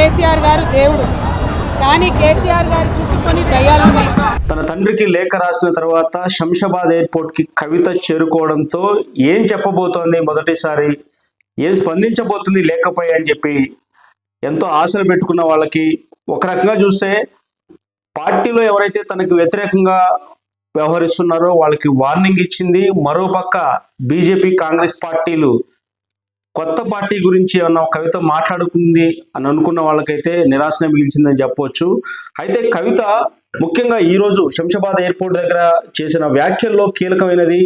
కేసీఆర్ గారు దేవుడు. కానీ కేసీఆర్ గారు చుట్టుకొని దయ్యాలు తన తండ్రికి లేఖ రాసిన తర్వాత శంషాబాద్ ఎయిర్పోర్ట్కి కవిత చేరుకోవడంతో ఏం చెప్పబోతోంది మొదటిసారి? ఏం స్పందించబోతుంది లేఖపై అని చెప్పి ఎంతో ఆశలు పెట్టుకున్న వాళ్ళకి ఒక రకంగా చూస్తే పార్టీలో ఎవరైతే తనకు వ్యతిరేకంగా వ్యవహరిస్తున్నారో వాళ్ళకి వార్నింగ్ ఇచ్చింది మరోపక్క బీజేపీ కాంగ్రెస్ పార్టీలు. కొత్త పార్టీ గురించి ఏమన్నా కవిత మాట్లాడుతుంది అని అనుకున్న వాళ్ళకైతే నిరాశనే మిగిల్చిందని చెప్పవచ్చు అయితే కవిత ముఖ్యంగా ఈరోజు శంషాబాద్ ఎయిర్పోర్ట్ దగ్గర చేసిన వ్యాఖ్యల్లో కీలకమైనది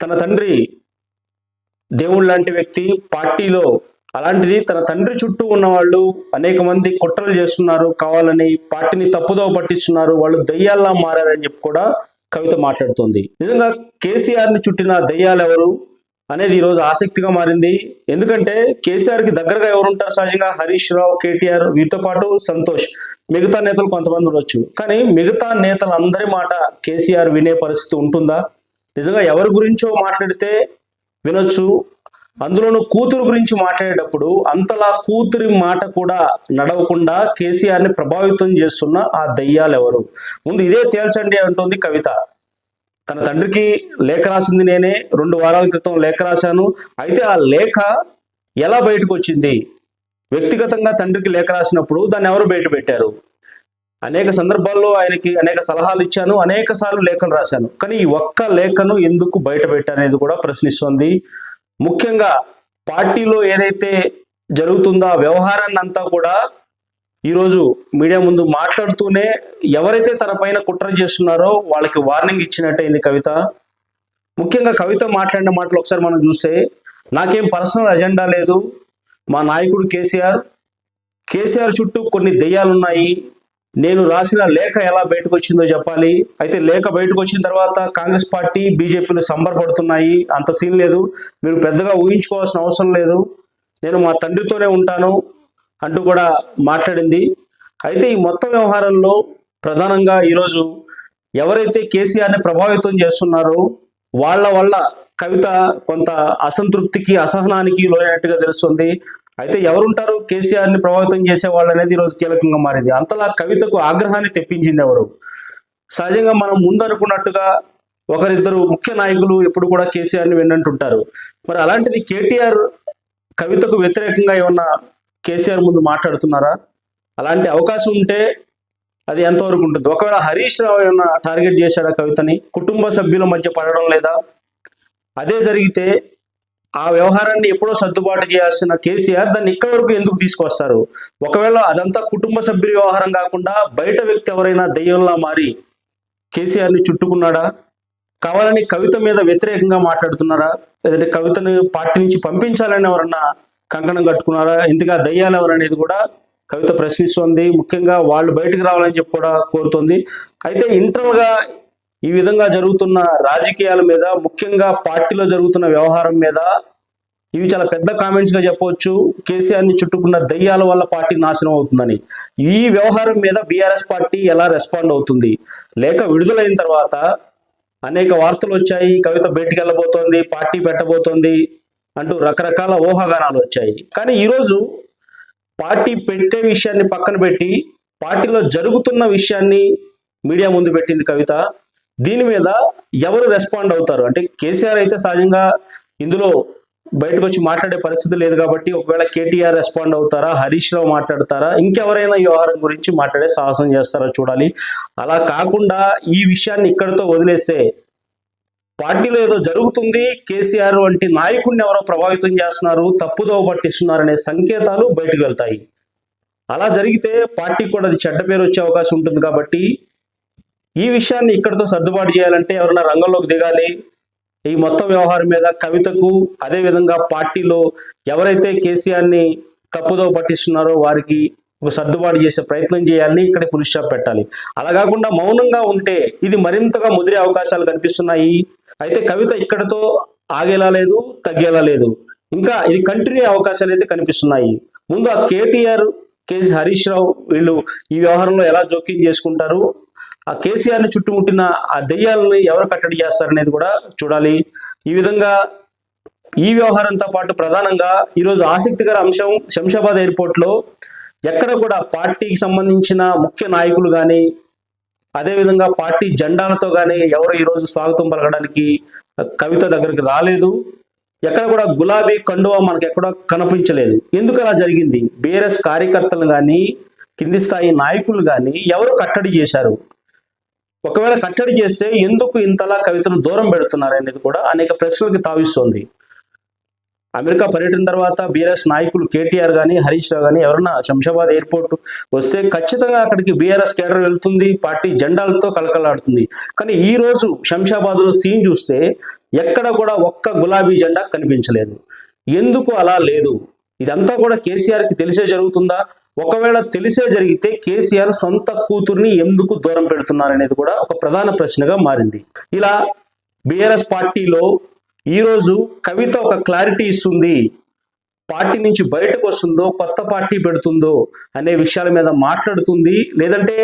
తన తండ్రి దేవుడు లాంటి వ్యక్తి పార్టీలో అలాంటిది తన తండ్రి చుట్టూ ఉన్న వాళ్ళు అనేక మంది కుట్రలు చేస్తున్నారు కావాలని పార్టీని తప్పుదోవ పట్టిస్తున్నారు వాళ్ళు దయ్యాల్లా మారారని చెప్పి కూడా కవిత మాట్లాడుతోంది. నిజంగా కేసీఆర్ని చుట్టిన దయ్యాలు ఎవరు అనేది ఈరోజు ఆసక్తిగా మారింది. ఎందుకంటే కేసీఆర్కి దగ్గరగా ఎవరు ఉంటారు సహజంగా? హరీష్ రావు కేటీఆర్ వీరితో పాటు సంతోష్. మిగతా నేతలు కొంతమంది ఉండొచ్చు. కానీ మిగతా నేతలందరి మాట కేసీఆర్ వినే పరిస్థితి ఉంటుందా? నిజంగా ఎవరి గురించో మాట్లాడితే వినొచ్చు. అందులోనూ కూతురు గురించి మాట్లాడేటప్పుడు అంతలా కూతురి మాట కూడా నడవకుండా కేసీఆర్ని ప్రభావితం చేస్తున్న ఆ దయ్యాలు ఎవరు ముందు ఇదే తేల్చండి అంటుంది కవిత. తన తండ్రికి లేఖ రాసింది నేనే. రెండు వారాల క్రితం లేఖ రాశాను. అయితే ఆ లేఖ ఎలా బయటకు వచ్చింది వ్యక్తిగతంగా తండ్రికి లేఖ రాసినప్పుడు దాన్ని ఎవరు బయట పెట్టారు? అనేక సందర్భాల్లో ఆయనకి అనేక సలహాలు ఇచ్చాను. అనేక సార్లు లేఖలు రాశాను. కానీ ఈ ఒక్క లేఖను ఎందుకు బయట పెట్టారనేది కూడా ప్రశ్నిస్తోంది. ముఖ్యంగా పార్టీలో ఏదైతే జరుగుతుందో ఆ వ్యవహారాన్ని అంతా కూడా ఈరోజు మీడియా ముందు మాట్లాడుతూనే ఎవరైతే తన పైన కుట్ర చేస్తున్నారో వాళ్ళకి వార్నింగ్ ఇచ్చినట్టయింది కవిత. ముఖ్యంగా కవిత మాట్లాడిన మాటలు ఒకసారి మనం చూస్తే నాకేం పర్సనల్ అజెండా లేదు. మా నాయకుడు కేసీఆర్ కేసీఆర్ చుట్టూ కొన్ని దెయ్యాలు ఉన్నాయి నేను రాసిన లేఖ ఎలా బయటకు వచ్చిందో చెప్పాలి. అయితే లేఖ బయటకు వచ్చిన తర్వాత కాంగ్రెస్ పార్టీ బీజేపీలు సంబరపడుతున్నాయి. అంత సీన్ లేదు. మీరు పెద్దగా ఊహించుకోవాల్సిన అవసరం లేదు. నేను మా తండ్రితోనే ఉంటాను. అంటూ కూడా మాట్లాడింది. అయితే ఈ మొత్తం వ్యవహారంలో ప్రధానంగా ఈరోజు ఎవరైతే కేసీఆర్ని ప్రభావితం చేస్తున్నారో వాళ్ళ వల్ల కవిత కొంత అసంతృప్తికి అసహనానికి లోనైనట్టుగా తెలుస్తుంది. అయితే ఎవరుంటారు కేసీఆర్ని ప్రభావితం చేసే వాళ్ళు అనేది ఈరోజు కీలకంగా మారింది. అంతలా కవితకు ఆగ్రహాన్ని తెప్పించింది ఎవరు? సహజంగా మనం ముందు అనుకున్నట్టుగా ఒకరిద్దరు ముఖ్య నాయకులు ఎప్పుడు కూడా కేసీఆర్ని వినంటుంటారు మరి అలాంటిది కేటీఆర్ కవితకు వ్యతిరేకంగా ఏమన్నా కేసీఆర్ ముందు మాట్లాడుతున్నారా? అలాంటి అవకాశం ఉంటే అది ఎంతవరకు ఉంటుంది? ఒకవేళ హరీష్ రావు ఏమన్నా టార్గెట్ చేశాడా కవితని? కుటుంబ సభ్యుల మధ్య పడడం లేదా? అదే జరిగితే ఆ వ్యవహారాన్ని ఎప్పుడో సర్దుబాటు చేయాల్సిన కేసీఆర్ దాన్ని ఇక్కడ వరకు ఎందుకు తీసుకొస్తారు ఒకవేళ అదంతా కుటుంబ సభ్యుల వ్యవహారం కాకుండా బయట వ్యక్తి ఎవరైనా దయ్యంలా మారి కేసీఆర్ని చుట్టుకున్నాడా? కావాలని కవిత మీద వ్యతిరేకంగా మాట్లాడుతున్నారా? లేదంటే కవితను పార్టీ నుంచి పంపించాలని ఎవరన్నా కంకణం కట్టుకున్నారా? ఇంతగా దయ్యాలు ఎవరనేది కూడా కవిత ప్రశ్నిస్తోంది. ముఖ్యంగా వాళ్ళు బయటకు రావాలని చెప్పి కూడా కోరుతుంది. అయితే ఇంటర్గా ఈ విధంగా జరుగుతున్న రాజకీయాల మీద ముఖ్యంగా పార్టీలో జరుగుతున్న వ్యవహారం మీద ఇవి చాలా పెద్ద కామెంట్స్గా చెప్పవచ్చు. కేసీఆర్ని చుట్టుకున్న దయ్యాల వల్ల పార్టీ నాశనం అవుతుందని. ఈ వ్యవహారం మీద బీఆర్ఎస్ పార్టీ ఎలా రెస్పాండ్ అవుతుంది? లేక విడుదలైన తర్వాత అనేక వార్తలు వచ్చాయి. కవిత బయటికి వెళ్ళబోతోంది పార్టీ పెట్టబోతోంది. అంటూ రకరకాల ఊహాగానాలు వచ్చాయి. కానీ ఈరోజు పార్టీ పెట్టే విషయాన్ని పక్కన పెట్టి పార్టీలో జరుగుతున్న విషయాన్ని మీడియా ముందు పెట్టింది కవిత. దీని మీద ఎవరు రెస్పాండ్ అవుతారు? అంటే కేసీఆర్ అయితే సహజంగా ఇందులో బయటకు వచ్చి మాట్లాడే పరిస్థితి లేదు కాబట్టి ఒకవేళ కేటీఆర్ రెస్పాండ్ అవుతారా హరీష్ రావు మాట్లాడతారా ఇంకెవరైనా వ్యవహారం గురించి మాట్లాడే సాహసం చేస్తారా చూడాలి. అలా కాకుండా ఈ విషయాన్ని ఇక్కడితో వదిలేస్తే పార్టీలో ఏదో జరుగుతుంది కేసీఆర్ వంటి నాయకుడిని ఎవరో ప్రభావితం చేస్తున్నారు తప్పుదోవ పట్టిస్తున్నారు అనే సంకేతాలు బయటకు వెళ్తాయి. అలా జరిగితే పార్టీ కూడా అది చెడ్డ పేరు వచ్చే అవకాశం ఉంటుంది కాబట్టి ఈ విషయాన్ని ఇక్కడితో సర్దుబాటు చేయాలంటే ఎవరైనా రంగంలోకి దిగాలి. ఈ మొత్తం వ్యవహారం మీద కవితకు అదే విధంగా పార్టీలో ఎవరైతే కేసీఆర్ని తప్పుదోవ పట్టిస్తున్నారో వారికి ఒక సర్దుబాటు చేసే ప్రయత్నం చేయాలని ఇక్కడ పులిస్ షాప్ పెట్టాలి. అలా కాకుండా మౌనంగా ఉంటే ఇది మరింతగా ముదిరే అవకాశాలు కనిపిస్తున్నాయి. అయితే కవిత ఇక్కడతో ఆగేలా లేదు తగ్గేలా లేదు. ఇంకా ఇది కంటిన్యూ అవకాశాలు అయితే కనిపిస్తున్నాయి. ముందు ఆ కేటీఆర్ కేసి హరీష్ రావు వీళ్ళు ఈ వ్యవహారంలో ఎలా జోక్యం చేసుకుంటారు? ఆ కేసీఆర్ని చుట్టుముట్టిన ఆ దెయ్యాలని ఎవరు కట్టడి చేస్తారనేది కూడా చూడాలి. ఈ విధంగా ఈ వ్యవహారంతో పాటు ప్రధానంగా ఈరోజు ఆసక్తికర అంశం శంషాబాద్ ఎయిర్పోర్ట్లో ఎక్కడ కూడా పార్టీకి సంబంధించిన ముఖ్య నాయకులు కానీ అదేవిధంగా పార్టీ జెండాలతో కానీ ఎవరు ఈరోజు స్వాగతం పలకడానికి కవిత దగ్గరికి రాలేదు. ఎక్కడ కూడా గులాబీ కండువా మనకు ఎక్కడ కనిపించలేదు. ఎందుకు అలా జరిగింది? బీఆర్ఎస్ కార్యకర్తలు కానీ కింది స్థాయి నాయకులు కానీ ఎవరు కట్టడి చేశారు? ఒకవేళ కట్టడి చేస్తే ఎందుకు ఇంతలా కవితను దూరం పెడుతున్నారు అనేది కూడా అనేక ప్రశ్నలకు తావిస్తోంది. అమెరికా పర్యటన తర్వాత బీఆర్ఎస్ నాయకులు కేటీఆర్ కానీ హరీష్ రావు కానీ ఎవరన్నా శంషాబాద్ ఎయిర్పోర్ట్ వస్తే ఖచ్చితంగా అక్కడికి బీఆర్ఎస్ కేడర్ వెళ్తుంది పార్టీ జెండాలతో కలకలాడుతుంది కానీ ఈ రోజు శంషాబాద్లో సీన్ చూస్తే ఎక్కడ కూడా ఒక్క గులాబీ జెండా కనిపించలేదు. ఎందుకు అలా లేదు? ఇదంతా కూడా కేసీఆర్కి తెలిసే జరుగుతుందా? ఒకవేళ తెలిసే జరిగితే కేసీఆర్ సొంత కూతుర్ని ఎందుకు దూరం పెడుతున్నారు అనేది కూడా ఒక ప్రధాన ప్రశ్నగా మారింది. ఇలా బీఆర్ఎస్ పార్టీలో ఈరోజు కవిత ఒక క్లారిటీ ఇస్తుంది. పార్టీ నుంచి బయటకు వస్తుందో కొత్త పార్టీ పెడుతుందో అనే విషయాల మీద మాట్లాడుతుంది. లేదంటే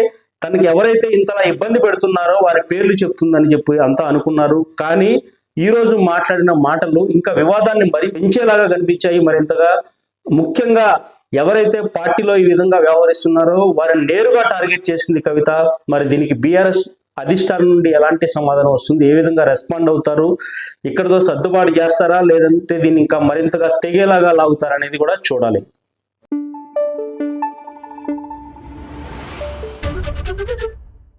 తనకి ఎవరైతే ఇంతలా ఇబ్బంది పెడుతున్నారో వారి పేర్లు చెప్తుందని చెప్పి అంతా అనుకున్నారు. కానీ ఈ రోజు మాట్లాడిన మాటలు ఇంకా వివాదాన్ని మరి పెంచేలాగా కనిపించాయి. మరింతగా ముఖ్యంగా ఎవరైతే పార్టీలో ఈ విధంగా వ్యవహరిస్తున్నారో వారిని నేరుగా టార్గెట్ చేసింది కవిత. మరి దీనికి బీఆర్ఎస్ అధిష్టానం నుండి ఎలాంటి సమాధానం వస్తుంది? ఏ విధంగా రెస్పాండ్ అవుతారు? ఇక్కడతో సర్దుబాటు చేస్తారా? లేదంటే దీన్ని ఇంకా మరింతగా తెగేలాగా లాగుతారా అనేది కూడా చూడాలి.